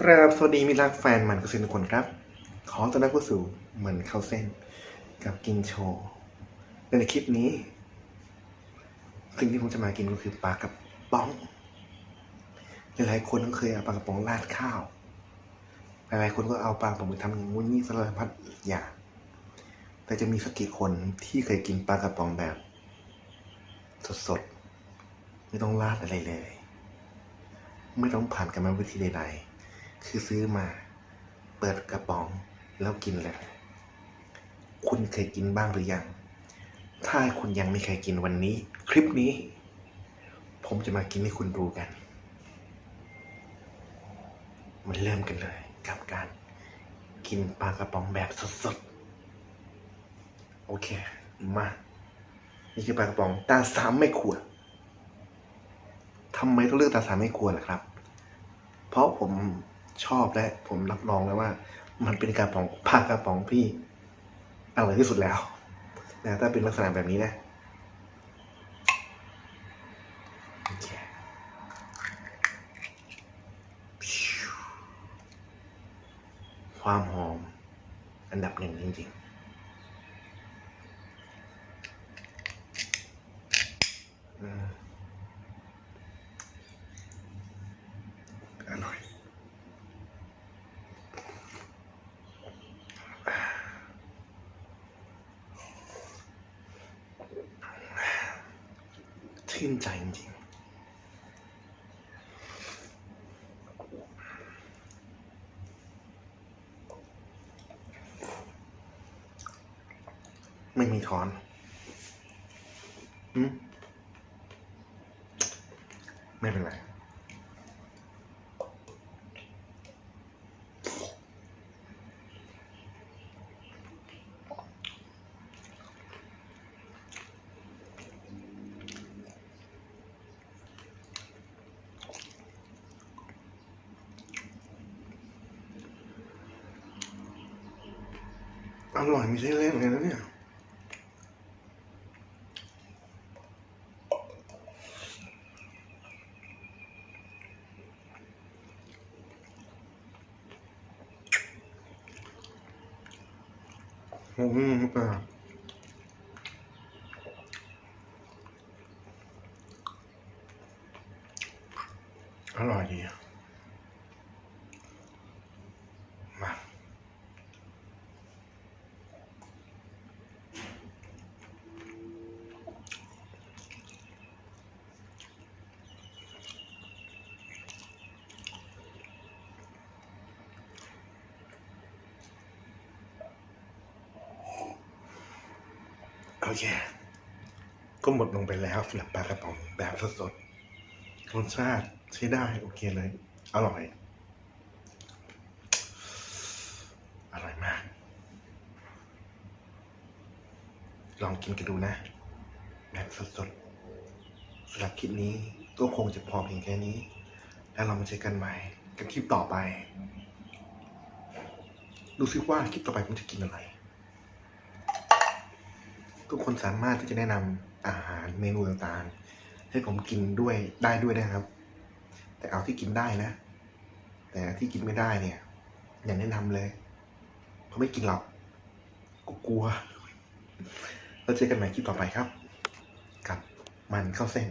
ครับสวัสดีมิรักแฟนมันกสินทุกคนครับ ขอต้อนรับเข้าสู่มันเข้าเส้น กับกินโชว์ในคลิปนี้ สิ่งที่ผมจะมากินก็คือปลากระป๋องหลายๆคนต้องเคยเอาปลากระป๋องราดข้าว หลายๆคนก็เอาปลากระป๋องไปทำอย่างงู้นนี่สารพัดอย่างแต่จะมีสักกี่คนที่เคยกินปลากระป๋องแบบ สดๆ ไม่ต้องราดอะไรเลย ไม่ต้องผ่านกรรมวิธีใดๆ คือซื้อมา เปิดกระป๋องแล้วกินเลย คุณเคยกินบ้างหรือยัง ถ้าคุณยังไม่เคยกินวันนี้ คลิปนี้ ผมจะมากินให้คุณดูกัน มันเริ่มกันเลยกับการกินปลากระป๋องแบบสดๆ โอเค มา นี่คือปลากระป๋องตาสามไม่ขวดทำไมต้องเลือกตาสามไม่ควรล่ะครับ เพราะผม ชอบและผมรับรองแล้วว่า มันเป็นกระป๋องปลากระป๋องที่อร่อยที่สุดแล้วนะถ้าเป็นลักษณะแบบนี้นะโอเคความหอมอันดับหนึ่งจริงๆ ชื่นใจจริงๆ ไม่มีทอนอืมไม่เป็นไร อร่อยไม่ใช่เล่นเลยนะเนี่ยอืมอะอร่อยดีอะ โอเค ก็หมดลงไปแล้วสำหรับปลากระป๋องแบบสดๆรสชาติใช้ได้โอเคเลย อร่อย อร่อยมาก ลองกินกันดูนะ แบบสดๆสำหรับคลิปนี้ก็คงจะพอเพียงแค่นี้ แล้วเรามาเจอกันใหม่กับคลิปต่อไป ดูซิว่าคลิปต่อไปผมจะกินอะไร ทุกคนสามารถที่จะแนะนำอาหารเมนูต่างๆ ให้ผมกินด้วยได้ด้วยนะครับ แต่เอาที่กินได้นะ แต่ที่กินไม่ได้เนี่ยอย่าแนะนำเลยเพราะไม่กินหรอกกูกลัวแล้วเจอกันใหม่คลิปต่อไปครับ กับมันเข้าเส้น